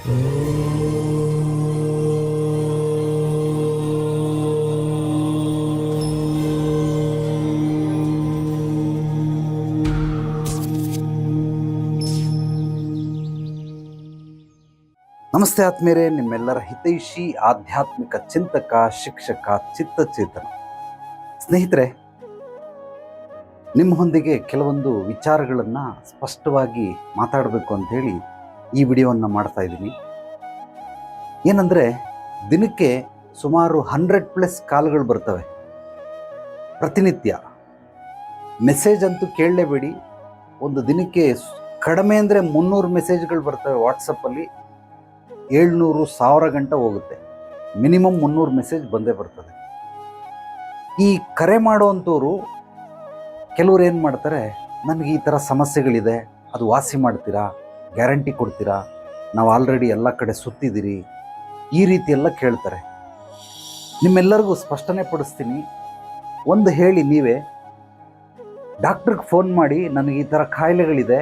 ನಮಸ್ತೆ ಆತ್ಮೀಯರೇ, ನಿಮ್ಮೆಲ್ಲರ ಹಿತೈಷಿ, ಆಧ್ಯಾತ್ಮಿಕ ಚಿಂತಕ, ಶಿಕ್ಷಕ, ಚಿತ್ತಚೇತನ. ಸ್ನೇಹಿತರೆ ನಿಮ್ಮೊಂದಿಗೆ ಕೆಲವೊಂದು ವಿಚಾರಗಳನ್ನು ಸ್ಪಷ್ಟವಾಗಿ ಮಾತಾಡಬೇಕು ಅಂಥೇಳಿ ಈ ವಿಡಿಯೋವನ್ನು ಮಾಡ್ತಾ ಇದ್ದೀನಿ. ಏನಂದರೆ, ದಿನಕ್ಕೆ ಸುಮಾರು ಹಂಡ್ರೆಡ್ ಪ್ಲಸ್ ಕಾಲ್ಗಳು ಬರ್ತವೆ. ಪ್ರತಿನಿತ್ಯ. ಮೆಸೇಜ್ ಅಂತೂ ಕೇಳಲೇಬೇಡಿ. ಒಂದು ದಿನಕ್ಕೆ ಕಡಿಮೆ ಅಂದರೆ ಮುನ್ನೂರು ಮೆಸೇಜ್ಗಳು ಬರ್ತವೆ ವಾಟ್ಸಪ್ಪಲ್ಲಿ ಏಳ್ನೂರು, ಸಾವಿರ ಗಂಟೆ ಹೋಗುತ್ತೆ. ಮಿನಿಮಮ್ ಮುನ್ನೂರು ಮೆಸೇಜ್ ಬಂದೇ ಬರ್ತದೆ. ಈ ಕರೆ ಮಾಡೋವಂಥವ್ರು ಕೆಲವ್ರು ಏನು ಮಾಡ್ತಾರೆ, ನನಗೆ ಈ ಥರ ಸಮಸ್ಯೆಗಳಿದೆ, ಅದು ವಾಸಿ ಮಾಡ್ತೀರಾ? ಗ್ಯಾರಂಟಿ ಕೊಡ್ತೀರಾ? ನಾವು ಆಲ್ರೆಡಿ ಎಲ್ಲ ಕಡೆ ಸುತ್ತಿದ್ದೀರಿ. ಈ ರೀತಿ ಎಲ್ಲ ಕೇಳ್ತಾರೆ. ನಿಮ್ಮೆಲ್ಲರಿಗೂ ಸ್ಪಷ್ಟನೆ ಪಡಿಸ್ತೀನಿ. ಒಂದು ಹೇಳಿ ನೀವೇ. ಡಾಕ್ಟ್ರಿಗೆ ಫೋನ್ ಮಾಡಿ ನನಗೆ ಈ ಥರ ಕಾಯಿಲೆಗಳಿದೆ,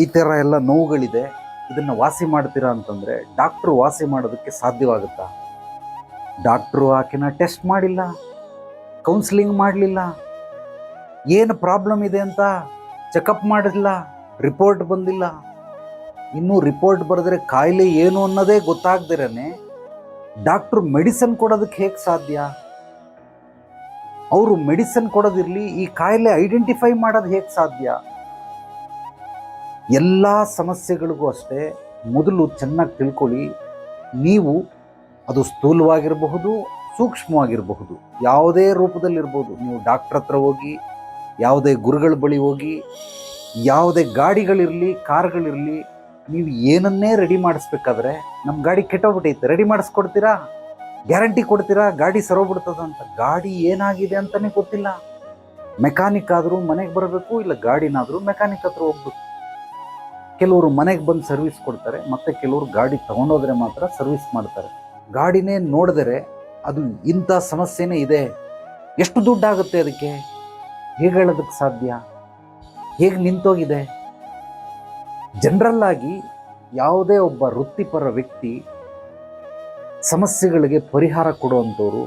ಈ ಥರ ಎಲ್ಲ ನೋವುಗಳಿದೆ, ಇದನ್ನು ವಾಸಿ ಮಾಡ್ತೀರಾ ಅಂತಂದರೆ ಡಾಕ್ಟ್ರು ವಾಸಿ ಮಾಡೋದಕ್ಕೆ ಸಾಧ್ಯವಾಗುತ್ತಾ? ಡಾಕ್ಟ್ರು ಆಕೆನ ಟೆಸ್ಟ್ ಮಾಡಿಲ್ಲ ಕೌನ್ಸಿಲಿಂಗ್ ಮಾಡಲಿಲ್ಲ, ಏನು ಪ್ರಾಬ್ಲಮ್ ಇದೆ ಅಂತ ಚೆಕಪ್ ಮಾಡಲಿಲ್ಲ ರಿಪೋರ್ಟ್ ಬಂದಿಲ್ಲ. ಇನ್ನೂ ರಿಪೋರ್ಟ್ ಬರೆದ್ರೆ ಕಾಯಿಲೆ ಏನು ಅನ್ನೋದೇ ಗೊತ್ತಾಗ್ದಿರೇ ಡಾಕ್ಟ್ರು ಮೆಡಿಸನ್ ಕೊಡೋದಕ್ಕೆ ಹೇಗೆ ಸಾಧ್ಯ? ಅವರು ಮೆಡಿಸನ್ ಕೊಡೋದಿರಲಿ, ಈ ಕಾಯಿಲೆ ಐಡೆಂಟಿಫೈ ಮಾಡೋದು ಹೇಗೆ ಸಾಧ್ಯ? ಎಲ್ಲ ಸಮಸ್ಯೆಗಳಿಗೂ ಅಷ್ಟೇ ಮೊದಲು ಚೆನ್ನಾಗಿ ತಿಳ್ಕೊಳ್ಳಿ, ನೀವು ಅದು ಸ್ಥೂಲವಾಗಿರಬಹುದು, ಸೂಕ್ಷ್ಮವಾಗಿರಬಹುದು, ಯಾವುದೇ ರೂಪದಲ್ಲಿರ್ಬೋದು. ನೀವು ಡಾಕ್ಟ್ರ್ ಹತ್ರ ಹೋಗಿ, ಯಾವುದೇ ಗುರುಗಳ ಬಳಿ ಹೋಗಿ, ಯಾವುದೇ ಗಾಡಿಗಳಿರಲಿ, ಕಾರ್ಗಳಿರಲಿ ನೀವು ಏನನ್ನೇ ರೆಡಿ ಮಾಡಿಸ್ಬೇಕಾದ್ರೆ ನಮ್ಮ ಗಾಡಿ ಕೆಟ್ಟೋಗ್ಬಿಟ್ಟೈತೆ ರೆಡಿ ಮಾಡಿಸ್ಕೊಡ್ತೀರಾ? ಗ್ಯಾರಂಟಿ ಕೊಡ್ತೀರಾ? ಗಾಡಿ ಸರೋಗ್ಬಿಡ್ತದ ಅಂತ. ಗಾಡಿ ಏನಾಗಿದೆ ಅಂತಲೇ ಗೊತ್ತಿಲ್ಲ. ಮೆಕ್ಯಾನಿಕ್ ಆದರೂ ಮನೆಗೆ ಬರಬೇಕು, ಇಲ್ಲ ಗಾಡಿನಾದರೂ ಮೆಕ್ಯಾನಿಕ್ ಹತ್ರ ಹೋಗ್ಬೇಕು. ಕೆಲವರು ಮನೆಗೆ ಬಂದು ಸರ್ವಿಸ್ ಕೊಡ್ತಾರೆ, ಮತ್ತು ಕೆಲವರು ಗಾಡಿ ತೊಗೊಂಡೋದ್ರೆ ಮಾತ್ರ ಸರ್ವಿಸ್ ಮಾಡ್ತಾರೆ. ಗಾಡಿನೇ ನೋಡಿದರೆ ಅದು ಇಂಥ ಸಮಸ್ಯೆನೇ ಇದೆ. ಎಷ್ಟು ದುಡ್ಡಾಗುತ್ತೆ ಅದಕ್ಕೆ? ಹೇಗೆ ಹೇಳೋದಕ್ಕೆ ಸಾಧ್ಯ? ಹೇಗೆ ನಿಂತೋಗಿದೆ? ಜನರಲ್ ಆಗಿ ಯಾವುದೇ ಒಬ್ಬ ವೃತ್ತಿಪರ ವ್ಯಕ್ತಿ ಸಮಸ್ಯೆಗಳಿಗೆ ಪರಿಹಾರ ಕೊಡುವಂಥವ್ರು,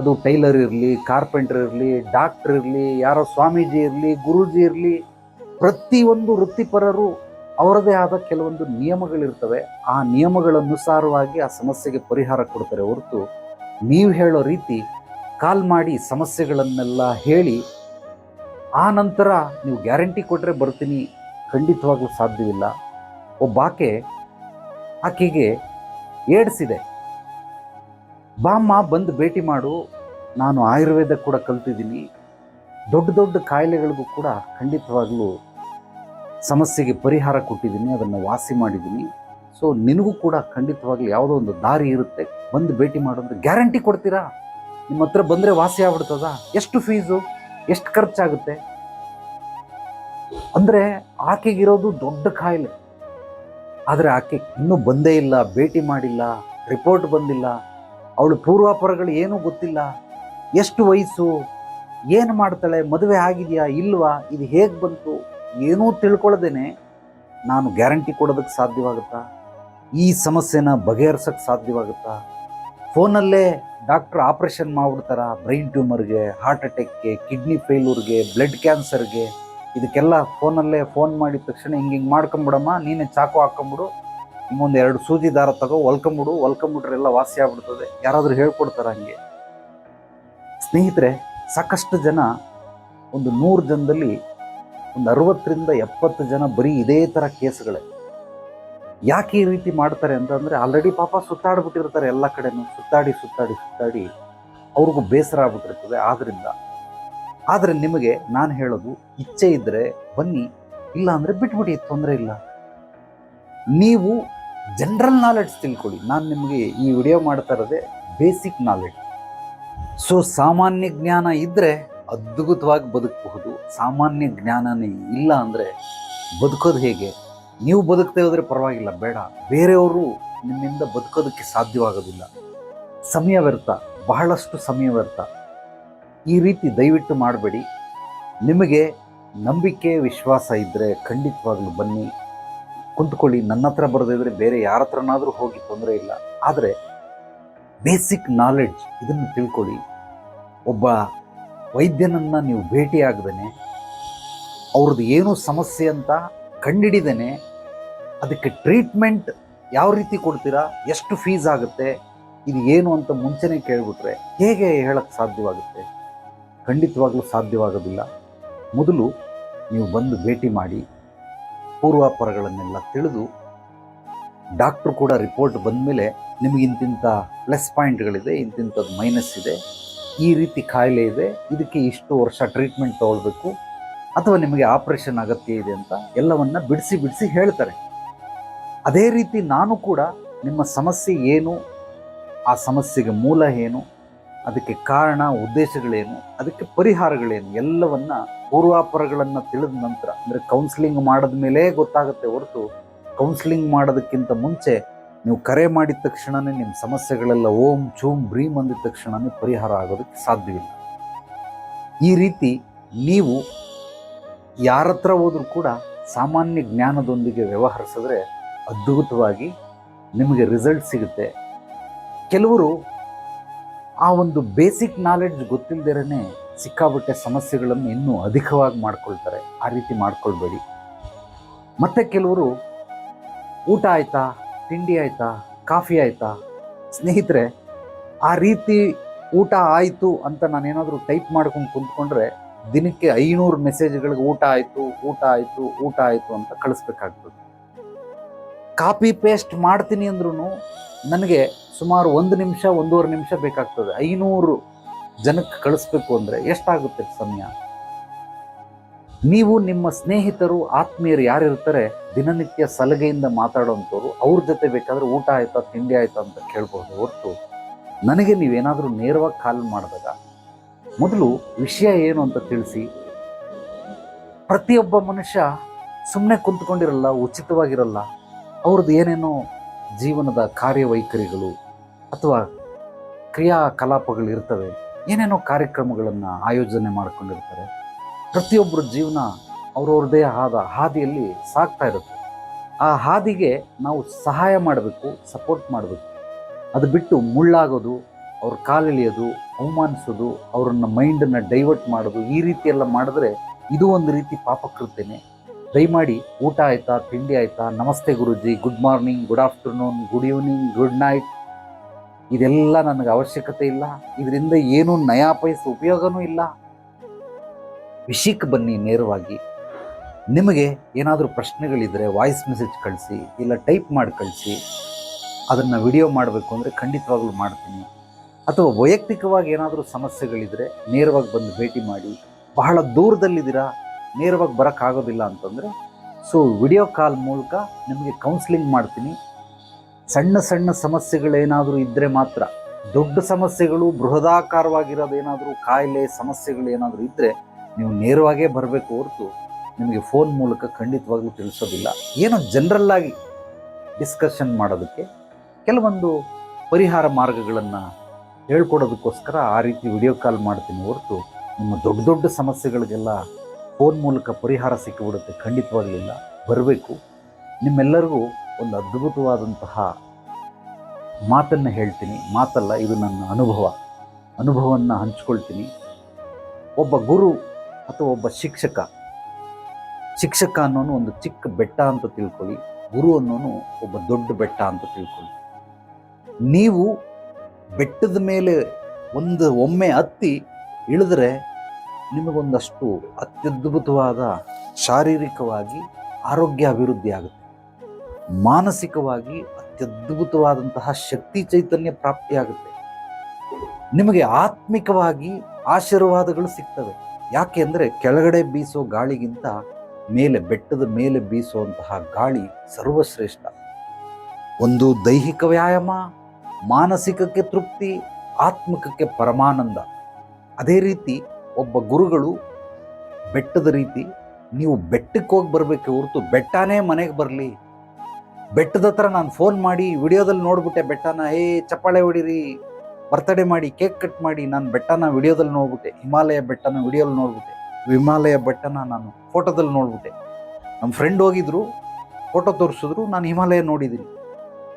ಅದು ಟೈಲರ್ ಇರಲಿ, ಕಾರ್ಪೆಂಟರ್ ಇರಲಿ, ಡಾಕ್ಟರ್ ಇರಲಿ, ಯಾರೋ ಸ್ವಾಮೀಜಿ ಇರಲಿ, ಗುರೂಜಿ ಇರಲಿ, ಪ್ರತಿಯೊಂದು ವೃತ್ತಿಪರರು ಅವರದೇ ಆದ ಕೆಲವೊಂದು ನಿಯಮಗಳಿರ್ತವೆ. ಆ ನಿಯಮಗಳನುಸಾರವಾಗಿ ಆ ಸಮಸ್ಯೆಗೆ ಪರಿಹಾರ ಕೊಡ್ತಾರೆ ಹೊರತು ನೀವು ಹೇಳೋ ರೀತಿ ಕಾಲ್ ಮಾಡಿ ಸಮಸ್ಯೆಗಳನ್ನೆಲ್ಲ ಹೇಳಿ, ಆ ನಂತರ ನೀವು ಗ್ಯಾರಂಟಿ ಕೊಟ್ಟರೆ ಬರ್ತೀನಿ ಖಂಡಿತವಾಗ್ಲೂ ಸಾಧ್ಯವಿಲ್ಲ. ಒಬ್ಬಾಕೆ ಆಕೆಗೆ ಏಡ್ಸಿದೆ. ಬಾಮ್ಮ ಬಂದು ಭೇಟಿ ಮಾಡು, ನಾನು ಆಯುರ್ವೇದ ಕೂಡ ಕಲ್ತಿದ್ದೀನಿ. ದೊಡ್ಡ ದೊಡ್ಡ ಕಾಯಿಲೆಗಳಿಗೂ ಕೂಡ ಖಂಡಿತವಾಗ್ಲೂ ಸಮಸ್ಯೆಗೆ ಪರಿಹಾರ ಕೊಟ್ಟಿದ್ದೀನಿ, ಅದನ್ನು ವಾಸಿ ಮಾಡಿದ್ದೀನಿ. ಸೊ ನಿನಗೂ ಕೂಡ ಖಂಡಿತವಾಗ್ಲೂ ಯಾವುದೋ ಒಂದು ದಾರಿ ಇರುತ್ತೆ. ಬಂದು ಭೇಟಿ ಮಾಡೋದು ಗ್ಯಾರಂಟಿ ಕೊಡ್ತೀರಾ? ನಿಮ್ಮ ಹತ್ರ ಬಂದರೆ ವಾಸಿ ಆಗ್ಬಿಡ್ತದ? ಎಷ್ಟು ಫೀಸು ಎಷ್ಟು ಖರ್ಚಾಗುತ್ತೆ? ಅಂದರೆ ಆಕೆಗಿರೋದು ದೊಡ್ಡ ಕಾಯಿಲೆ ಆದರೆ ಆಕೆ ಇನ್ನೂ ಬಂದೇ ಇಲ್ಲ, ಭೇಟಿ ಮಾಡಿಲ್ಲ, ರಿಪೋರ್ಟ್ ಬಂದಿಲ್ಲ. ಅವಳು ಪೂರ್ವಾಪರಗಳು ಏನೂ ಗೊತ್ತಿಲ್ಲ. ಎಷ್ಟು ವಯಸ್ಸು, ಏನು ಮಾಡ್ತಾಳೆ, ಮದುವೆ ಆಗಿದೆಯಾ, ಇಲ್ವಾ, ಇದು ಹೇಗೆ ಬಂತು, ಏನೂ ತಿಳ್ಕೊಳ್ಳದೇನೆ ನಾನು ಗ್ಯಾರಂಟಿ ಕೊಡೋದಕ್ಕೆ ಸಾಧ್ಯವಾಗುತ್ತಾ? ಈ ಸಮಸ್ಯೆನ ಬಗೆಹರಿಸೋಕ್ಕೆ ಸಾಧ್ಯವಾಗುತ್ತಾ? ಫೋನಲ್ಲೇ ಡಾಕ್ಟ್ರ್ ಆಪ್ರೇಷನ್ ಮಾಡಿಬಿಡ್ತಾರ, ಬ್ರೈನ್ ಟ್ಯೂಮರ್ಗೆ, ಹಾರ್ಟ್ ಅಟ್ಯಾಕ್ಗೆ, ಕಿಡ್ನಿ ಫೇಲ್ಯೂರ್ಗೆ, ಬ್ಲಡ್ ಕ್ಯಾನ್ಸರ್ಗೆ? ಇದಕ್ಕೆಲ್ಲ ಫೋನಲ್ಲೇ ಫೋನ್ ಮಾಡಿದ ತಕ್ಷಣ ಹಿಂಗೆ ಹಿಂಗೆ ಮಾಡ್ಕೊಂಬಿಡಮ್ಮ, ನೀನೇ ಚಾಕು ಹಾಕೊಂಬಿಡು ಮುಂದೆ ಎರಡು ಸೂಜಿ ದಾರ ತಗೋ, ಹೊಲ್ಕೊಂಬಿಡು, ಹೊಲ್ಕೊಂಬಿಟ್ರೆ ಎಲ್ಲ ವಾಸಿ ಆಗ್ಬಿಡ್ತದೆ. ಯಾರಾದರೂ ಹೇಳ್ಕೊಡ್ತಾರೆ ಹಂಗೆ? ಸ್ನೇಹಿತರೆ, ಸಾಕಷ್ಟು ಜನ ಒಂದು ನೂರು ಜನದಲ್ಲಿ ಒಂದು ಅರವತ್ತರಿಂದ ಎಪ್ಪತ್ತು ಜನ ಬರೀ ಇದೇ ಥರ ಕೇಸ್ಗಳೇ. ಯಾಕೆ ಈ ರೀತಿ ಮಾಡ್ತಾರೆ ಅಂತಂದರೆ ಆಲ್ರೆಡಿ ಪಾಪ ಸುತ್ತಾಡ್ಬಿಟ್ಟಿರ್ತಾರೆ ಎಲ್ಲ ಕಡೆನೂ, ಸುತ್ತಾಡಿ ಸುತ್ತಾಡಿ ಸುತ್ತಾಡಿ. ಅವ್ರಿಗೂ ಬೇಸರ ಆಗ್ಬಿಟ್ಟಿರ್ತದೆ. ಆದ್ದರಿಂದ ಆದರೆ ನಿಮಗೆ ನಾನು ಹೇಳೋದು ಇಚ್ಛೆ ಇದ್ದರೆ ಬನ್ನಿ, ಇಲ್ಲ ಅಂದರೆ ಬಿಟ್ಬಿಡಿ, ತೊಂದರೆ ಇಲ್ಲ. ನೀವು ಜನರಲ್ ನಾಲೆಡ್ಜ್ ತಿಳ್ಕೊಳ್ಳಿ. ನಾನು ನಿಮಗೆ ಈ ವಿಡಿಯೋ ಮಾಡ್ತಾ ಇರೋದೇ ಬೇಸಿಕ್ ನಾಲೆಡ್ಜ್ ಸೊ ಸಾಮಾನ್ಯ ಜ್ಞಾನ ಇದ್ದರೆ ಅದ್ಭುತವಾಗಿ ಬದುಕಬಹುದು. ಸಾಮಾನ್ಯ ಜ್ಞಾನನೇ ಇಲ್ಲ ಅಂದರೆ ಬದುಕೋದು ಹೇಗೆ? ನೀವು ಬದುಕ್ತಾ ಹೋದರೆ ಪರವಾಗಿಲ್ಲ, ಬೇಡ. ಬೇರೆಯವರು ನಿಮ್ಮಿಂದ ಬದುಕೋದಕ್ಕೆ ಸಾಧ್ಯವಾಗೋದಿಲ್ಲ. ಸಮಯ ವ್ಯರ್ಥ, ಬಹಳಷ್ಟು ಸಮಯ ವ್ಯರ್ಥ. ಈ ರೀತಿ ದಯವಿಟ್ಟು ಮಾಡಬೇಡಿ. ನಿಮಗೆ ನಂಬಿಕೆ, ವಿಶ್ವಾಸ ಇದ್ದರೆ ಖಂಡಿತವಾಗ್ಲೂ ಬನ್ನಿ. ಕುಂತ್ಕೊಳ್ಳಿ, ನನ್ನ ಹತ್ರ ಬರೋದಿದ್ರೆ ಬೇರೆ ಯಾರ ಹತ್ರನಾದರೂ ಹೋಗಿ ತೊಂದರೆ ಇಲ್ಲ. ಆದರೆ ಬೇಸಿಕ್ ನಾಲೆಡ್ಜ್ ಇದನ್ನು ತಿಳ್ಕೊಳ್ಳಿ. ಒಬ್ಬ ವೈದ್ಯನನ್ನು ನೀವು ಭೇಟಿಯಾಗದೇನೆ ಅವ್ರದ್ದು ಏನು ಸಮಸ್ಯೆ ಅಂತ ಕಂಡಿಡಿದೇನೆ, ಅದಕ್ಕೆ ಟ್ರೀಟ್ಮೆಂಟ್ ಯಾವ ರೀತಿ ಕೊಡ್ತೀರಾ, ಎಷ್ಟು ಫೀಸ್ ಆಗುತ್ತೆ, ಇದು ಏನು ಅಂತ ಮುಂಚೆನೇ ಕೇಳಿಬಿಟ್ರೆ ಹೇಗೆ ಹೇಳಕ್ಕೆ ಸಾಧ್ಯವಾಗುತ್ತೆ? ಖಂಡಿತವಾಗ್ಲೂ ಸಾಧ್ಯವಾಗೋದಿಲ್ಲ. ಮೊದಲು ನೀವು ಬಂದು ಭೇಟಿ ಮಾಡಿ, ಪೂರ್ವಾಪರಗಳನ್ನೆಲ್ಲ ತಿಳಿದು, ಡಾಕ್ಟ್ರು ಕೂಡ ರಿಪೋರ್ಟ್ ಬಂದ ಮೇಲೆ ನಿಮಗೆ ಇಂತಿಂಥ ಪ್ಲಸ್ ಪಾಯಿಂಟ್ಗಳಿದೆ, ಇಂತಿಂಥದ್ದು ಮೈನಸ್ ಇದೆ, ಈ ರೀತಿ ಕಾಯಿಲೆ ಇದೆ, ಇದಕ್ಕೆ ಇಷ್ಟು ವರ್ಷ ಟ್ರೀಟ್ಮೆಂಟ್ ತೊಗೊಳ್ಬೇಕು, ಅಥವಾ ನಿಮಗೆ ಆಪರೇಷನ್ ಅಗತ್ಯ ಇದೆ ಅಂತ ಎಲ್ಲವನ್ನ ಬಿಡಿಸಿ ಬಿಡಿಸಿ ಹೇಳ್ತಾರೆ. ಅದೇ ರೀತಿ ನಾನು ಕೂಡ ನಿಮ್ಮ ಸಮಸ್ಯೆ ಏನು, ಆ ಸಮಸ್ಯೆಗೆ ಮೂಲ ಏನು ಅದಕ್ಕೆ ಕಾರಣ, ಉದ್ದೇಶಗಳೇನು, ಅದಕ್ಕೆ ಪರಿಹಾರಗಳೇನು, ಎಲ್ಲವನ್ನ ಪೂರ್ವಾಪರಗಳನ್ನು ತಿಳಿದ ನಂತರ, ಅಂದರೆ ಕೌನ್ಸಿಲಿಂಗ್ ಮಾಡಿದ ಮೇಲೆ ಗೊತ್ತಾಗುತ್ತೆ ಹೊರತು ಕೌನ್ಸಿಲಿಂಗ್ ಮಾಡೋದಕ್ಕಿಂತ ಮುಂಚೆ ನೀವು ಕರೆ ಮಾಡಿದ ತಕ್ಷಣವೇ ನಿಮ್ಮ ಸಮಸ್ಯೆಗಳೆಲ್ಲ ಓಂ ಚೂಮ್ ಬ್ರೀಮ್ ಅಂದಿದ ತಕ್ಷಣವೇ ಪರಿಹಾರ ಆಗೋದಕ್ಕೆ ಸಾಧ್ಯವಿಲ್ಲ. ಈ ರೀತಿ ನೀವು ಯಾರ ಹತ್ರ ಹೋದರೂ ಕೂಡ ಸಾಮಾನ್ಯ ಜ್ಞಾನದೊಂದಿಗೆ ವ್ಯವಹರಿಸಿದ್ರೆ ಅದ್ಭುತವಾಗಿ ನಿಮಗೆ ರಿಸಲ್ಟ್ ಸಿಗುತ್ತೆ. ಕೆಲವರು ಆ ಒಂದು ಬೇಸಿಕ್ ನಾಲೆಡ್ಜ್ ಗೊತ್ತಿಲ್ಲದಿರೇ ಸಿಕ್ಕಾಬಟ್ಟೆ ಸಮಸ್ಯೆಗಳನ್ನು ಇನ್ನೂ ಅಧಿಕವಾಗಿ ಮಾಡ್ಕೊಳ್ತಾರೆ. ಆ ರೀತಿ ಮಾಡ್ಕೊಳ್ಬೇಡಿ. ಮತ್ತೆ ಕೆಲವರು ಊಟ ಆಯಿತಾ, ತಿಂಡಿ ಆಯಿತಾ, ಕಾಫಿ ಆಯಿತಾ, ಸ್ನೇಹಿತರೆ, ಆ ರೀತಿ ಊಟ ಆಯಿತು ಅಂತ ನಾನೇನಾದರೂ ಟೈಪ್ ಮಾಡ್ಕೊಂಡು ಕುಂತ್ಕೊಂಡ್ರೆ ದಿನಕ್ಕೆ ಐನೂರು ಮೆಸೇಜ್ಗಳಿಗೆ ಊಟ ಆಯಿತು ಊಟ ಆಯಿತು ಊಟ ಆಯಿತು ಅಂತ ಕಳಿಸ್ಬೇಕಾಗ್ತದೆ. ಕಾಪಿ ಪೇಸ್ಟ್ ಮಾಡ್ತೀನಿ ಅಂದ್ರೂ ನನಗೆ ಸುಮಾರು ಒಂದು ನಿಮಿಷ, ಒಂದೂವರೆ ನಿಮಿಷ ಬೇಕಾಗ್ತದೆ. ಐನೂರು ಜನಕ್ಕೆ ಕಳಿಸ್ಬೇಕು ಅಂದರೆ ಎಷ್ಟಾಗುತ್ತೆ ಸಮಯ? ನೀವು ನಿಮ್ಮ ಸ್ನೇಹಿತರು, ಆತ್ಮೀಯರು ಯಾರಿರ್ತಾರೆ, ದಿನನಿತ್ಯ ಸಲಗೆಯಿಂದ ಮಾತಾಡೋಂಥವ್ರು, ಅವ್ರ ಜೊತೆ ಬೇಕಾದರೆ ಊಟ ಆಯ್ತಾ, ತಿಂಡಿ ಆಯ್ತಾ ಅಂತ ಕೇಳ್ಬೋದು ಹೊರತು. ನನಗೆ ನೀವೇನಾದರೂ ನೇರವಾಗಿ ಕಾಲ್ ಮಾಡಿದಾಗ ಮೊದಲು ವಿಷಯ ಏನು ಅಂತ ತಿಳಿಸಿ. ಪ್ರತಿಯೊಬ್ಬ ಮನುಷ್ಯ ಸುಮ್ಮನೆ ಕುಂತ್ಕೊಂಡಿರಲ್ಲ, ಉಚಿತವಾಗಿರಲ್ಲ. ಅವ್ರದ್ದು ಏನೇನೋ ಜೀವನದ ಕಾರ್ಯವೈಖರಿಗಳು ಅಥವಾ ಕ್ರಿಯಾಕಲಾಪಗಳು ಇರ್ತವೆ ಏನೇನೋ ಕಾರ್ಯಕ್ರಮಗಳನ್ನು ಆಯೋಜನೆ ಮಾಡಿಕೊಂಡಿರ್ತಾರೆ ಪ್ರತಿಯೊಬ್ಬರ ಜೀವನ ಅವ್ರವ್ರದ್ದೇ ಆದ ಹಾದಿಯಲ್ಲಿ ಸಾಗ್ತಾ ಇರುತ್ತೆ. ಆ ಹಾದಿಗೆ ನಾವು ಸಹಾಯ ಮಾಡಬೇಕು ಸಪೋರ್ಟ್ ಮಾಡಬೇಕು. ಅದು ಬಿಟ್ಟು ಮುಳ್ಳಾಗೋದು, ಅವ್ರ ಕಾಲೆಳೆಯೋದು ಅವಮಾನಿಸೋದು, ಅವ್ರನ್ನ ಮೈಂಡನ್ನು ಡೈವರ್ಟ್ ಮಾಡೋದು, ಈ ರೀತಿಯೆಲ್ಲ ಮಾಡಿದ್ರೆ ಇದು ಒಂದು ರೀತಿ ಪಾಪಕೃತ್ಯನೇ. ದಯಮಾಡಿ ಊಟ ಆಯ್ತಾ, ತಿಂಡಿ ಆಯ್ತಾ, ನಮಸ್ತೆ ಗುರುಜಿ good morning good afternoon good evening good night ಇದೆಲ್ಲ ನನಗೆ ಅವಶ್ಯಕತೆ ಇಲ್ಲ. ಇದರಿಂದ ಏನು ನಯಾ ಪೈಸೆ ಉಪಯೋಗನೂ ಇಲ್ಲ. ವಿಷಯಕ್ಕೆ ಬನ್ನಿ ನೇರವಾಗಿ. ನಿಮಗೆ ಏನಾದರೂ ಪ್ರಶ್ನೆಗಳಿದ್ದರೆ ವಾಯ್ಸ್ ಮೆಸೇಜ್ ಕಳಿಸಿ, ಇಲ್ಲ ಟೈಪ್ ಮಾಡಿ ಕಳಿಸಿ, ಅದನ್ನು ವಿಡಿಯೋ ಮಾಡಬೇಕು ಅಂದರೆ ಖಂಡಿತವಾಗ್ಲೂ ಮಾಡ್ತೀನಿ. ಅಥವಾ ವೈಯಕ್ತಿಕವಾಗಿ ಏನಾದರೂ ಸಮಸ್ಯೆಗಳಿದ್ದರೆ ನೇರವಾಗಿ ಬಂದು ಭೇಟಿ ಮಾಡಿ, ಬಹಳ ದೂರದಲ್ಲಿದ್ದೀರಾ, ನೇರವಾಗಿ ಬರೋಕ್ಕಾಗೋದಿಲ್ಲ ಅಂತಂದರೆ ಸೊ ವಿಡಿಯೋ ಕಾಲ್ ಮೂಲಕ ನಿಮಗೆ ಕೌನ್ಸಿಲಿಂಗ್ ಮಾಡ್ತೀನಿ. ಸಣ್ಣ ಸಣ್ಣ ಸಮಸ್ಯೆಗಳೇನಾದರೂ ಇದ್ದರೆ ಮಾತ್ರ, ದೊಡ್ಡ ಸಮಸ್ಯೆಗಳು ಬೃಹದಾಕಾರವಾಗಿರೋದೇನಾದರೂ, ಕಾಯಿಲೆ ಸಮಸ್ಯೆಗಳು ಏನಾದರೂ ಇದ್ದರೆ ನೀವು ನೇರವಾಗೇ ಬರಬೇಕು ಹೊರತು ನಿಮಗೆ ಫೋನ್ ಮೂಲಕ ಖಂಡಿತವಾಗ್ಲೂ ತಿಳಿಸೋದಿಲ್ಲ. ಏನೋ ಜನರಲ್ಲಾಗಿ ಡಿಸ್ಕಷನ್ ಮಾಡೋದಕ್ಕೆ ಕೆಲವೊಂದು ಪರಿಹಾರ ಮಾರ್ಗಗಳನ್ನು ಹೇಳ್ಕೊಡೋದಕ್ಕೋಸ್ಕರ ಆ ರೀತಿ ವಿಡಿಯೋ ಕಾಲ್ ಮಾಡ್ತೀನಿ ಹೊರತು ನಿಮ್ಮ ದೊಡ್ಡ ದೊಡ್ಡ ಸಮಸ್ಯೆಗಳಿಗೆಲ್ಲ ಫೋನ್ ಮೂಲಕ ಪರಿಹಾರ ಸಿಕ್ಕಿಬಿಡುತ್ತೆ, ಖಂಡಿತವಾಗಲಿಲ್ಲ. ಬರಬೇಕು. ನಿಮ್ಮೆಲ್ಲರಿಗೂ ಒಂದು ಅದ್ಭುತವಾದಂತಹ ಮಾತನ್ನು ಹೇಳ್ತೀನಿ. ಮಾತಲ್ಲ, ಇದು ನನ್ನ ಅನುಭವ. ಅನುಭವವನ್ನು ಹಂಚ್ಕೊಳ್ತೀನಿ. ಒಬ್ಬ ಗುರು ಅಥವಾ ಒಬ್ಬ ಶಿಕ್ಷಕ ಶಿಕ್ಷಕ ಅನ್ನೋನು ಒಂದು ಚಿಕ್ಕ ಬೆಟ್ಟ ಅಂತ ತಿಳ್ಕೊಳ್ಳಿ. ಗುರು ಅನ್ನೋನು ಒಬ್ಬ ದೊಡ್ಡ ಬೆಟ್ಟ ಅಂತ ತಿಳ್ಕೊಳ್ಳಿ. ನೀವು ಬೆಟ್ಟದ ಮೇಲೆ ಒಂದು ಒಮ್ಮೆ ಹತ್ತಿ ಇಳಿದ್ರೆ ನಿಮಗೊಂದಷ್ಟು ಅತ್ಯದ್ಭುತವಾದ ಶಾರೀರಿಕವಾಗಿ ಆರೋಗ್ಯ ಅಭಿವೃದ್ಧಿ ಆಗುತ್ತೆ ಮಾನಸಿಕವಾಗಿ ಅತ್ಯದ್ಭುತವಾದಂತಹ ಶಕ್ತಿ ಚೈತನ್ಯ ಪ್ರಾಪ್ತಿಯಾಗುತ್ತೆ. ನಿಮಗೆ ಆತ್ಮಿಕವಾಗಿ ಆಶೀರ್ವಾದಗಳು ಸಿಗ್ತವೆ. ಯಾಕೆ ಅಂದರೆ ಕೆಳಗಡೆ ಬೀಸೋ ಗಾಳಿಗಿಂತ ಮೇಲೆ, ಬೆಟ್ಟದ ಮೇಲೆ ಬೀಸುವಂತಹ ಗಾಳಿ ಸರ್ವಶ್ರೇಷ್ಠ. ಒಂದು ದೈಹಿಕ ವ್ಯಾಯಾಮ, ಮಾನಸಿಕಕ್ಕೆ ತೃಪ್ತಿ, ಆತ್ಮಿಕಕ್ಕೆ ಪರಮಾನಂದ. ಅದೇ ರೀತಿ ಒಬ್ಬ ಗುರುಗಳು ಬೆಟ್ಟದ ರೀತಿ, ನೀವು ಬೆಟ್ಟಕ್ಕೆ ಹೋಗಿ ಬರಬೇಕು ಹೊರತು ಬೆಟ್ಟನೇ ಮನೆಗೆ ಬರಲಿ. ಬೆಟ್ಟದ ಹತ್ರ ನಾನು ಫೋನ್ ಮಾಡಿ ವಿಡಿಯೋದಲ್ಲಿ ನೋಡ್ಬಿಟ್ಟೆ, ಬೆಟ್ಟನ, ಹೇ, ಚಪ್ಪಾಳೆ ಹೊಡಿರಿ, ಬರ್ತಡೇ ಮಾಡಿ, ಕೇಕ್ ಕಟ್ ಮಾಡಿ, ನಾನು ಬೆಟ್ಟನ ವಿಡಿಯೋದಲ್ಲಿ ನೋಡ್ಬಿಟ್ಟೆ, ಹಿಮಾಲಯ ಬೆಟ್ಟನ ವಿಡಿಯೋದಲ್ಲಿ ನೋಡ್ಬಿಟ್ಟೆ, ಹಿಮಾಲಯ ಬೆಟ್ಟನ ನಾನು ಫೋಟೋದಲ್ಲಿ ನೋಡ್ಬಿಟ್ಟೆ. ನಮ್ಮ ಫ್ರೆಂಡ್ ಹೋಗಿದ್ರು ಫೋಟೋ ತೋರಿಸಿದ್ರು, ನಾನು ಹಿಮಾಲಯ ನೋಡಿದ್ದೀನಿ.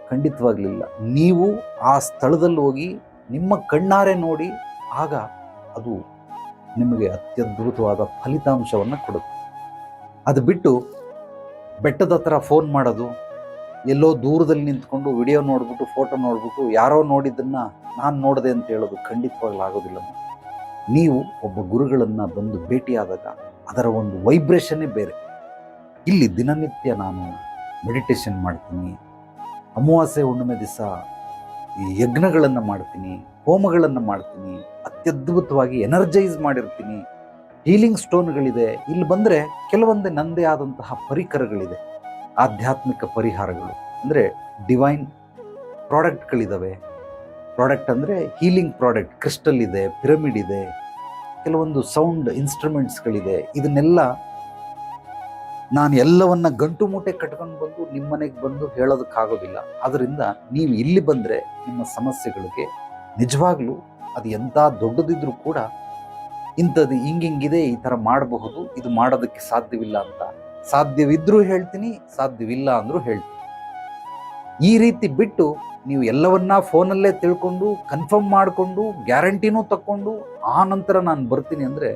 ಖಂಡಿತವಾಗಲಿಲ್ಲ. ನೀವು ಆ ಸ್ಥಳದಲ್ಲಿ ಹೋಗಿ ನಿಮ್ಮ ಕಣ್ಣಾರೆ ನೋಡಿ, ಆಗ ಅದು ನಿಮಗೆ ಅತ್ಯದ್ಭುತವಾದ ಫಲಿತಾಂಶವನ್ನು ಕೊಡುತ್ತೆ. ಅದು ಬಿಟ್ಟು ಬೆಟ್ಟದ ಹತ್ರ ಫೋನ್ ಮಾಡೋದು ಎಲ್ಲೋ ದೂರದಲ್ಲಿ ನಿಂತ್ಕೊಂಡು ವಿಡಿಯೋ ನೋಡ್ಬಿಟ್ಟು, ಫೋಟೋ ನೋಡ್ಬಿಟ್ಟು ಯಾರೋ ನೋಡಿದ್ದನ್ನ ನಾನು ನೋಡಿದೆ ಅಂತ ಹೇಳೋದು ಖಂಡಿತವಾಗ್ಲೂ ಆಗೋದಿಲ್ಲ ನೀವು ಒಬ್ಬ ಗುರುಗಳನ್ನು ಬಂದು ಭೇಟಿಯಾದಾಗ ಅದರ ಒಂದು ವೈಬ್ರೇಷನ್ನೇ ಬೇರೆ. ಇಲ್ಲಿ ದಿನನಿತ್ಯ ನಾನು ಮೆಡಿಟೇಷನ್ ಮಾಡ್ತೀನಿ, ಅಮಾವಾಸ್ಯೆ ಹುಣ್ಣಿಮೆ ದಿವಸ ಈ ಯಜ್ಞಗಳನ್ನು ಮಾಡ್ತೀನಿ, ಹೋಮಗಳನ್ನು ಮಾಡ್ತೀನಿ, ಅತ್ಯದ್ಭುತವಾಗಿ ಎನರ್ಜೈಸ್ ಮಾಡಿರ್ತೀನಿ. ಹೀಲಿಂಗ್ ಸ್ಟೋನ್ಗಳಿದೆ. ಇಲ್ಲಿ ಬಂದರೆ ಕೆಲವೊಂದೇ ನಂದೇ ಆದಂತಹ ಪರಿಕರಗಳಿದೆ. ಆಧ್ಯಾತ್ಮಿಕ ಪರಿಹಾರಗಳು. ಅಂದರೆ ಡಿವೈನ್ ಪ್ರಾಡಕ್ಟ್ಗಳಿದ್ದಾವೆ ಪ್ರಾಡಕ್ಟ್ ಅಂದರೆ ಹೀಲಿಂಗ್ ಪ್ರಾಡಕ್ಟ್ ಕ್ರಿಸ್ಟಲ್ ಇದೆ ಪಿರಮಿಡ್ ಇದೆ, ಕೆಲವೊಂದು ಸೌಂಡ್ ಇನ್ಸ್ಟ್ರೂಮೆಂಟ್ಸ್ಗಳಿದೆ ಇದನ್ನೆಲ್ಲ ನಾನು ಎಲ್ಲವನ್ನ ಗಂಟು ಮೂಟೆ ಕಟ್ಕೊಂಡು ಬಂದು ನಿಮ್ಮ ಮನೆಗೆ ಬಂದು ಹೇಳೋದಕ್ಕಾಗೋದಿಲ್ಲ. ಆದ್ದರಿಂದ ನೀವು ಇಲ್ಲಿ ಬಂದರೆ ನಿಮ್ಮ ಸಮಸ್ಯೆಗಳಿಗೆ ನಿಜವಾಗ್ಲೂ ಅದು ಎಂಥ ದೊಡ್ಡದಿದ್ರೂ ಕೂಡ ಇಂಥದ್ದು ಹಿಂಗಿಂಗಿದೆ ಈ ಥರ ಮಾಡಬಹುದು, ಇದು ಮಾಡೋದಕ್ಕೆ ಸಾಧ್ಯವಿಲ್ಲ ಅಂತ ಸಾಧ್ಯವಿದ್ರೂ ಹೇಳ್ತೀನಿ, ಸಾಧ್ಯವಿಲ್ಲ ಅಂದರೂ ಹೇಳ್ತೀನಿ. ಈ ರೀತಿ ಬಿಟ್ಟು ನೀವು ಎಲ್ಲವನ್ನ ಫೋನಲ್ಲೇ ತಿಳ್ಕೊಂಡು ಕನ್ಫರ್ಮ್ ಮಾಡಿಕೊಂಡು ಗ್ಯಾರಂಟಿನೂ ತಕ್ಕೊಂಡು, ಆ ನಂತರ ನಾನು ಬರ್ತೀನಿ ಅಂದರೆ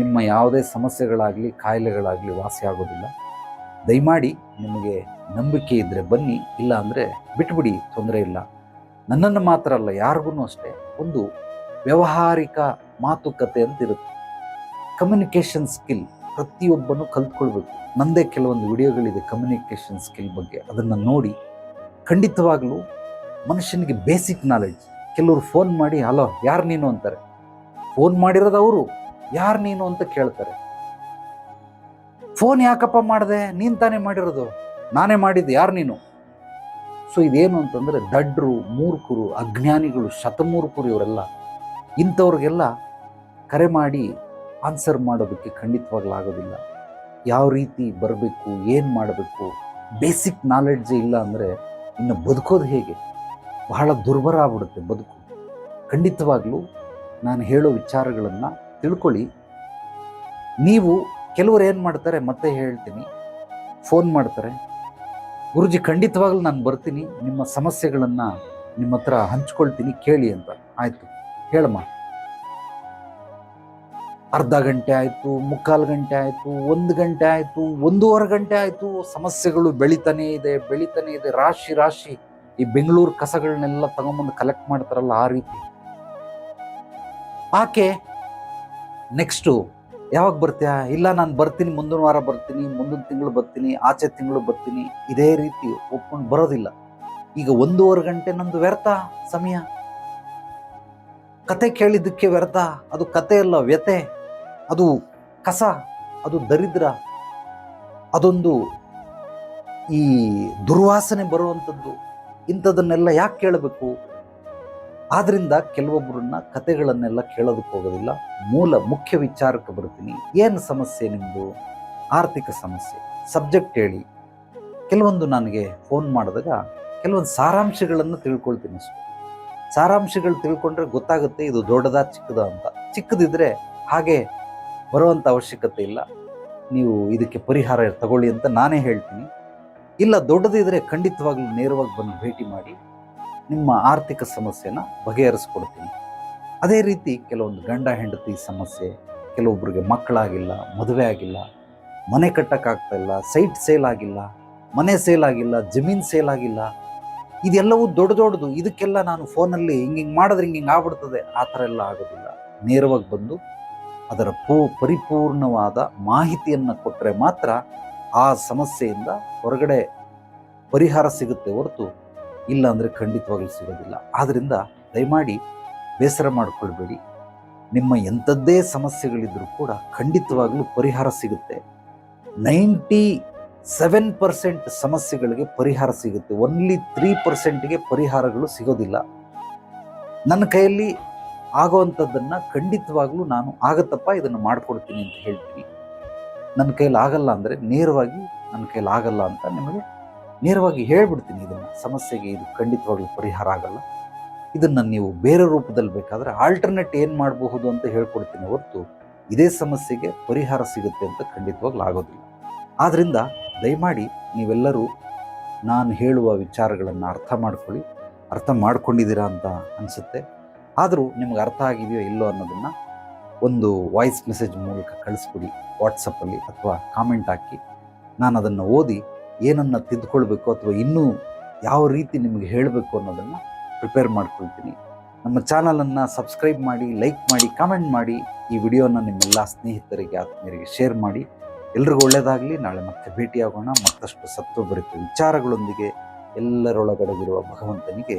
ನಿಮ್ಮ ಯಾವುದೇ ಸಮಸ್ಯೆಗಳಾಗಲಿ, ಕಾಯಿಲೆಗಳಾಗಲಿ ವಾಸಿ ಆಗೋದಿಲ್ಲ. ದಯಮಾಡಿ ನಿಮಗೆ ನಂಬಿಕೆ ಇದ್ದರೆ ಬನ್ನಿ, ಇಲ್ಲ ಅಂದರೆ ಬಿಟ್ಬಿಡಿ, ತೊಂದರೆ ಇಲ್ಲ. ನನ್ನನ್ನು ಮಾತ್ರ ಅಲ್ಲ ಯಾರಿಗೂ ಅಷ್ಟೇ, ಒಂದು ವ್ಯಾವಹಾರಿಕ ಮಾತುಕತೆ ಅಂತಿರುತ್ತೆ. ಕಮ್ಯುನಿಕೇಷನ್ ಸ್ಕಿಲ್ ಪ್ರತಿಯೊಬ್ಬನು ಕಲ್ತ್ಕೊಳ್ಬೇಕು. ನಂದೇ ಕೆಲವೊಂದು ವಿಡಿಯೋಗಳಿದೆ ಕಮ್ಯುನಿಕೇಷನ್ ಸ್ಕಿಲ್ ಬಗ್ಗೆ. ಅದನ್ನು ನೋಡಿ ಖಂಡಿತವಾಗಲೂ ಮನುಷ್ಯನಿಗೆ ಬೇಸಿಕ್ ನಾಲೆಡ್ಜ್ ಕೆಲವರು ಫೋನ್ ಮಾಡಿ, ಹಲೋ, ಯಾರು ನೀನು? ಅಂತಾರೆ. ಫೋನ್ ಮಾಡಿರೋದು ಅವರು. ಯಾರು ನೀನು ಅಂತ ಕೇಳ್ತಾರೆ. ಫೋನ್ ಯಾಕಪ್ಪ ಮಾಡಿದೆ? ನೀನು ತಾನೇ ಮಾಡಿರೋದು. ನಾನೇ ಮಾಡಿದ್ದು ಯಾರು ನೀನು? ಸೊ ಇದೇನು ಅಂತಂದರೆ ದಡ್ರು, ಮೂರ್ಖರು, ಅಜ್ಞಾನಿಗಳು, ಶತಮೂರ್ಖರು ಇವರೆಲ್ಲ ಇಂಥವ್ರಿಗೆಲ್ಲ ಕರೆ ಮಾಡಿ ಆನ್ಸರ್ ಮಾಡೋದಕ್ಕೆ ಖಂಡಿತವಾಗ್ಲೂ ಆಗೋದಿಲ್ಲ ಯಾವ ರೀತಿ ಬರಬೇಕು, ಏನು ಮಾಡಬೇಕು ಬೇಸಿಕ್ ನಾಲೆಡ್ಜ್ ಇಲ್ಲ ಅಂದರೆ ಇನ್ನು ಬದುಕೋದು ಹೇಗೆ? ಬಹಳ ದುರ್ಬರ ಆಗ್ಬಿಡುತ್ತೆ ಬದುಕು. ಖಂಡಿತವಾಗ್ಲೂ ನಾನು ಹೇಳೋ ವಿಚಾರಗಳನ್ನು ತಿಳ್ಕೊಳ್ಳಿ. ನೀವು ಕೆಲವರು ಏನು ಮಾಡ್ತಾರೆ, ಮತ್ತೆ ಹೇಳ್ತೀನಿ. ಫೋನ್ ಮಾಡ್ತಾರೆ. ಗುರುಜಿ, ಖಂಡಿತವಾಗ್ಲೂ ನಾನು ಬರ್ತೀನಿ. ನಿಮ್ಮ ಸಮಸ್ಯೆಗಳನ್ನು ನಿಮ್ಮ ಹತ್ರ ಹಂಚ್ಕೊಳ್ತೀನಿ, ಕೇಳಿ ಅಂತ. ಆಯಿತು. ಹೇಳಮ್ಮ. ಅರ್ಧ ಗಂಟೆ ಆಯಿತು, ಮುಕ್ಕಾಲು ಗಂಟೆ ಆಯಿತು, ಒಂದು ಗಂಟೆ ಆಯಿತು, ಒಂದೂವರೆ ಗಂಟೆ ಆಯಿತು, ಸಮಸ್ಯೆಗಳು ಬೆಳಿತಾನೇ ಇದೆ ಬೆಳಿತಾನೇ ಇದೆ, ರಾಶಿ ರಾಶಿ. ಈ ಬೆಂಗಳೂರು ಕಸಗಳನ್ನೆಲ್ಲ ತಗೊಂಬಂದು ಕಲೆಕ್ಟ್ ಮಾಡ್ತಾರಲ್ಲ ಆ ರೀತಿ. ಆಕೆ ನೆಕ್ಸ್ಟು ಯಾವಾಗ ಬರ್ತೀಯಾ? ಇಲ್ಲ, ನಾನು ಬರ್ತೀನಿ, ಮುಂದಿನ ವಾರ ಬರ್ತೀನಿ, ಮುಂದಿನ ತಿಂಗಳು ಬರ್ತೀನಿ, ಆಚೆ ತಿಂಗಳು ಬರ್ತೀನಿ. ಇದೇ ರೀತಿ ಒಪ್ಕೊಂಡು ಬರೋದಿಲ್ಲ. ಈಗ ಒಂದೂವರೆ ಗಂಟೆ ನಂದು ವ್ಯರ್ಥ, ಸಮಯ? ಕತೆ ಕೇಳಿದ್ದಕ್ಕೆ ವ್ಯರ್ಥ? ಅದು ಕತೆ ಅಲ್ಲ ವ್ಯತೆ ಅದು ಕಸ, ಅದು ದರಿದ್ರ, ಅದೊಂದು ಈ ದುರ್ವಾಸನೆ ಬರುವಂಥದ್ದು. ಇಂಥದನ್ನೆಲ್ಲ ಯಾಕೆ ಕೇಳಬೇಕು? ಆದ್ದರಿಂದ ಕೆಲವೊಬ್ಬರನ್ನ ಕತೆಗಳನ್ನೆಲ್ಲ ಕೇಳೋದಕ್ಕೆ ಹೋಗೋದಿಲ್ಲ. ಮೂಲ ಮುಖ್ಯ ವಿಚಾರಕ್ಕೆ ಬರ್ತೀನಿ. ಏನು ಸಮಸ್ಯೆ ನಿಮ್ಮದು ಆರ್ಥಿಕ ಸಮಸ್ಯೆ. ಸಬ್ಜೆಕ್ಟ್ ಹೇಳಿ. ಕೆಲವೊಂದು ನನಗೆ ಫೋನ್ ಮಾಡಿದಾಗ ಕೆಲವೊಂದು ಸಾರಾಂಶಗಳನ್ನು ತಿಳ್ಕೊಳ್ತೀನಿ ಅಷ್ಟು. ಸಾರಾಂಶಗಳು ತಿಳ್ಕೊಂಡ್ರೆ ಗೊತ್ತಾಗುತ್ತೆ ಇದು ದೊಡ್ಡದ ಚಿಕ್ಕದ ಅಂತ. ಚಿಕ್ಕದಿದ್ರೆ ಹಾಗೆ ಬರುವಂಥ ಅವಶ್ಯಕತೆ ಇಲ್ಲ. ನೀವು ಇದಕ್ಕೆ ಪರಿಹಾರ ತಗೊಳ್ಳಿ ಅಂತ ನಾನೇ ಹೇಳ್ತೀನಿ. ಇಲ್ಲ ದೊಡ್ಡದಿದ್ದರೆ ಖಂಡಿತವಾಗ್ಲೂ ನೇರವಾಗಿ ಬಂದು ಭೇಟಿ ಮಾಡಿ ನಿಮ್ಮ ಆರ್ಥಿಕ ಸಮಸ್ಯೆನ ಬಗೆಹರಿಸ್ಕೊಡ್ತೀನಿ. ಅದೇ ರೀತಿ ಕೆಲವೊಂದು ಗಂಡ, ಹೆಂಡತಿ ಸಮಸ್ಯೆ ಕೆಲವೊಬ್ಬರಿಗೆ ಮಕ್ಕಳಾಗಿಲ್ಲ, ಮದುವೆ ಆಗಿಲ್ಲ, ಮನೆ ಕಟ್ಟೋಕ್ಕಾಗ್ತಾಯಿಲ್ಲ ಸೈಟ್ ಸೇಲ್ ಆಗಿಲ್ಲ, ಮನೆ ಸೇಲ್ ಆಗಿಲ್ಲ, ಜಮೀನು ಸೇಲ್ ಆಗಿಲ್ಲ, ಇದೆಲ್ಲವೂ ದೊಡ್ಡ ದೊಡ್ಡದು. ಇದಕ್ಕೆಲ್ಲ ನಾನು ಫೋನಲ್ಲಿ ಹಿಂಗೆ ಹಿಂಗೆ ಮಾಡಿದ್ರೆ ಹಿಂಗೆ ಹಿಂಗೆ ಆಗ್ಬಿಡ್ತದೆ. ಆ ಥರ ಎಲ್ಲ ಆಗೋದಿಲ್ಲ. ನೇರವಾಗಿ ಬಂದು ಅದರ ಪೂ, ಪರಿಪೂರ್ಣವಾದ ಮಾಹಿತಿಯನ್ನು ಕೊಟ್ಟರೆ ಮಾತ್ರ ಆ ಸಮಸ್ಯೆಯಿಂದ ಹೊರಗಡೆ ಪರಿಹಾರ ಸಿಗುತ್ತೆ ಹೊರತು ಇಲ್ಲ ಅಂದರೆ ಖಂಡಿತವಾಗ್ಲೂ ಸಿಗೋದಿಲ್ಲ. ಆದ್ದರಿಂದ ದಯಮಾಡಿ ಬೇಸರ ಮಾಡಿಕೊಳ್ಬೇಡಿ. ನಿಮ್ಮ ಎಂಥದ್ದೇ ಸಮಸ್ಯೆಗಳಿದ್ದರೂ ಕೂಡ ಖಂಡಿತವಾಗಲೂ ಪರಿಹಾರ ಸಿಗುತ್ತೆ. ನೈಂಟಿ ಸೆವೆನ್ ಪರ್ಸೆಂಟ್ ಸಮಸ್ಯೆಗಳಿಗೆ ಪರಿಹಾರ ಸಿಗುತ್ತೆ. ಒನ್ಲಿ ತ್ರೀ ಪರ್ಸೆಂಟ್ಗೆ ಪರಿಹಾರಗಳು ಸಿಗೋದಿಲ್ಲ. ನನ್ನ ಕೈಯಲ್ಲಿ ಆಗುವಂಥದ್ದನ್ನು ಖಂಡಿತವಾಗ್ಲೂ ನಾನು ಆಗತ್ತಪ್ಪ, ಇದನ್ನು ಮಾಡಿಕೊಡ್ತೀನಿ ಅಂತ ಹೇಳ್ತೀನಿ. ನನ್ನ ಕೈಲಿ ಆಗಲ್ಲ ಅಂದರೆ ನೇರವಾಗಿ ನನ್ನ ಕೈಲಿ ಆಗಲ್ಲ ಅಂತ ನಿಮಗೆ ನೇರವಾಗಿ ಹೇಳ್ಬಿಡ್ತೀನಿ ಇದನ್ನು. ಸಮಸ್ಯೆಗೆ ಇದು ಖಂಡಿತವಾಗ್ಲೂ ಪರಿಹಾರ ಆಗಲ್ಲ. ಇದನ್ನು ನೀವು ಬೇರೆ ರೂಪದಲ್ಲಿ ಬೇಕಾದರೆ ಆಲ್ಟರ್ನೇಟ್ ಏನು ಮಾಡಬಹುದು ಅಂತ ಹೇಳ್ಕೊಡ್ತೀನಿ ಹೊರತು ಇದೇ ಸಮಸ್ಯೆಗೆ ಪರಿಹಾರ ಸಿಗುತ್ತೆ ಅಂತ ಖಂಡಿತವಾಗ್ಲೂ ಆಗೋದಿಲ್ಲ. ಆದ್ದರಿಂದ ದಯಮಾಡಿ ನೀವೆಲ್ಲರೂ ನಾನು ಹೇಳುವ ವಿಚಾರಗಳನ್ನು ಅರ್ಥ ಮಾಡ್ಕೊಳ್ಳಿ, ಅರ್ಥ ಮಾಡ್ಕೊಂಡಿದ್ದೀರಾ ಅಂತ ಅನಿಸುತ್ತೆ. ಆದರೂ ನಿಮ್ಗೆ ಅರ್ಥ ಆಗಿದೆಯೋ ಇಲ್ಲೋ ಅನ್ನೋದನ್ನು ಒಂದು ವಾಯ್ಸ್ ಮೆಸೇಜ್ ಮೂಲಕ ಕಳಿಸ್ಬಿಡಿ ವಾಟ್ಸಪ್ಪಲ್ಲಿ ಅಥವಾ ಕಾಮೆಂಟ್ ಹಾಕಿ. ನಾನು ಅದನ್ನು ಓದಿ ಏನನ್ನು ತಿದ್ದುಕೊಳ್ಬೇಕು ಅಥವಾ ಇನ್ನೂ ಯಾವ ರೀತಿ ನಿಮಗೆ ಹೇಳಬೇಕು ಅನ್ನೋದನ್ನು ಪ್ರಿಪೇರ್ ಮಾಡ್ಕೊಳ್ತೀನಿ. ನಮ್ಮ ಚಾನಲನ್ನು ಸಬ್ಸ್ಕ್ರೈಬ್ ಮಾಡಿ ಲೈಕ್ ಮಾಡಿ ಕಾಮೆಂಟ್ ಮಾಡಿ, ಈ ವಿಡಿಯೋನ ನಿಮ್ಮೆಲ್ಲ ಸ್ನೇಹಿತರಿಗೆ ಆತ್ಮೀಯರಿಗೆ ಶೇರ್ ಮಾಡಿ. ಎಲ್ರಿಗೂ ಒಳ್ಳೆಯದಾಗಲಿ ನಾಳೆ ಮತ್ತೆ ಭೇಟಿಯಾಗೋಣ. ಮತ್ತಷ್ಟು ಸತ್ವಭರಿತ ವಿಚಾರಗಳೊಂದಿಗೆ ಎಲ್ಲರೊಳಗಡೆಗಿರುವ ಭಗವಂತನಿಗೆ